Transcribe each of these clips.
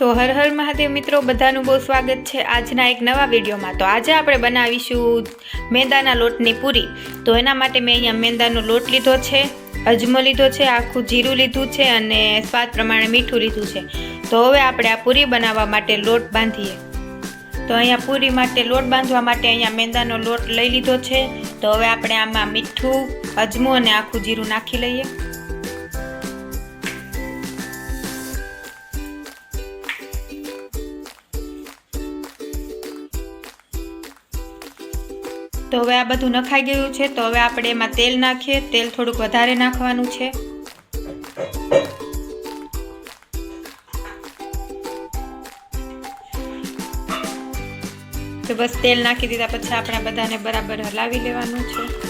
તો હર હર મહાદેવ મિત્રો, બધાનું બહુ સ્વાગત છે આજના એક નવા વિડીયોમાં. તો આજે આપણે બનાવીશું મેંદાના લોટની પૂરી. તો એના માટે મેં અહીંયા મેંદાનો લોટ લીધો છે, અજમો લીધો છે, આખું જીરું લીધું છે અને સ્વાદ પ્રમાણે મીઠું લીધું છે. તો હવે આપણે આ પૂરી બનાવવા માટે લોટ બાંધીએ. તો અહીંયા પૂરી માટે લોટ બાંધવા માટે અહીંયા મેંદાનો લોટ લઈ લીધો છે. તો હવે આપણે આમાં મીઠું, અજમો અને આખું જીરું નાખી લઈએ. તો હવે આ બધું નખાઈ ગયું છે, તો હવે આપણે એમાં તેલ નાખીએ. તેલ થોડુંક વધારે નાખવાનું છે. તો બસ તેલ નાખી દીધા, પછી આપણે બધાને બરાબર હલાવી લેવાનું છે.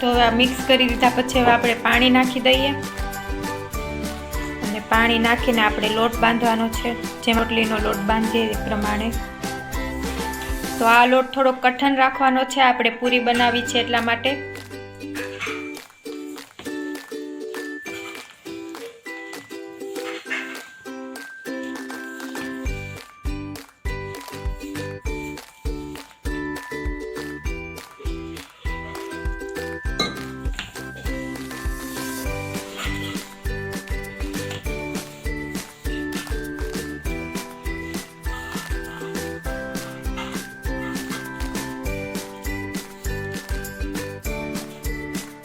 તો આ મિક્સ કરી દીધા પછી હવે આપણે પાણી નાખી દઈએ. અને પાણી નાખીને આપણે લોટ બાંધવાનો છે. જેમ રોટલીનો લોટ બાંધીએ એ પ્રમાણે. તો આ લોટ થોડો કઠણ રાખવાનો છે. આપણે પૂરી બનાવી છે એટલા માટે.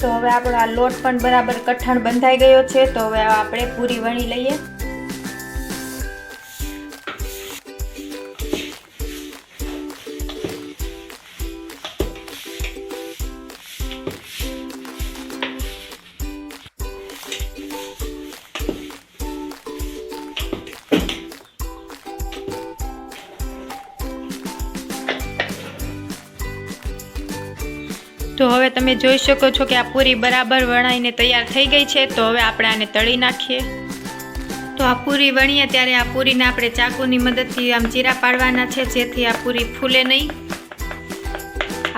તો હવે આપણો આ લોટ પણ બરાબર કઠણ બંધાઈ ગયો છે. તો હવે આપણે પૂરી વણી લઈએ. તો હવે તમે જોઈ શકો છો કે આ પૂરી બરાબર વણાઈને તૈયાર થઈ ગઈ છે. તો હવે આપણે આને તળી નાખીએ. તો આ પૂરી વણીએ ત્યારે આ પૂરીને આપણે ચાકુની મદદથી આમ ચીરા પાડવાના છે, જેથી આ પૂરી ફૂલે નહીં.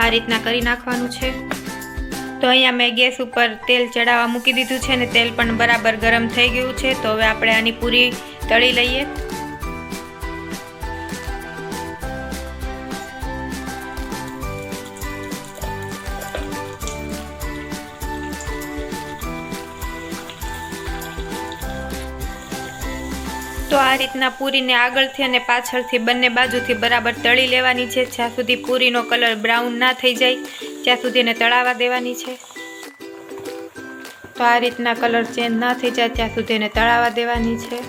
આ રીતના કરી નાખવાનું છે. તો અહીંયા મેં ગેસ ઉપર તેલ ચડાવવા મૂકી દીધું છે ને તેલ પણ બરાબર ગરમ થઈ ગયું છે. તો હવે આપણે આની પૂરી તળી લઈએ. તો આ રીતના પૂરીને આગળથી અને પાછળથી બંને બાજુથી બરાબર તળી લેવાની છે. જ્યાં સુધી પૂરીનો કલર બ્રાઉન ના થઈ જાય, ત્યાં સુધી એને તળાવા દેવાની છે. તો આ રીતના કલર ચેન્જ ના થઈ જાય, ત્યાં સુધી એને તળાવા દેવાની છે.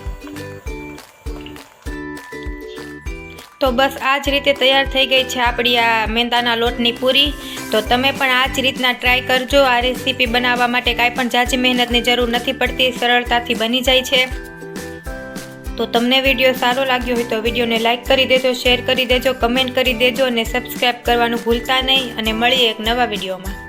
તો બસ આ જ રીતે તૈયાર થઈ ગઈ છે આપણી આ મેંદાના લોટની પૂરી. તો તમે પણ આ જ રીતના ટ્રાય કરજો. આ રેસીપી બનાવવા માટે કાંઈ પણ જાજી મહેનતની જરૂર નથી પડતી, સરળતાથી બની જાય છે. તો તમને વીડિયો સારો લાગ્યો હોય તો વિડીયોને લાઇક કરી દેજો શેર કરી દેજો કમેન્ટ કરી દેજો અને સબસ્ક્રાઈબ કરવાનું ભૂલતા નહીં અને મળીએ એક નવા વિડીયોમાં.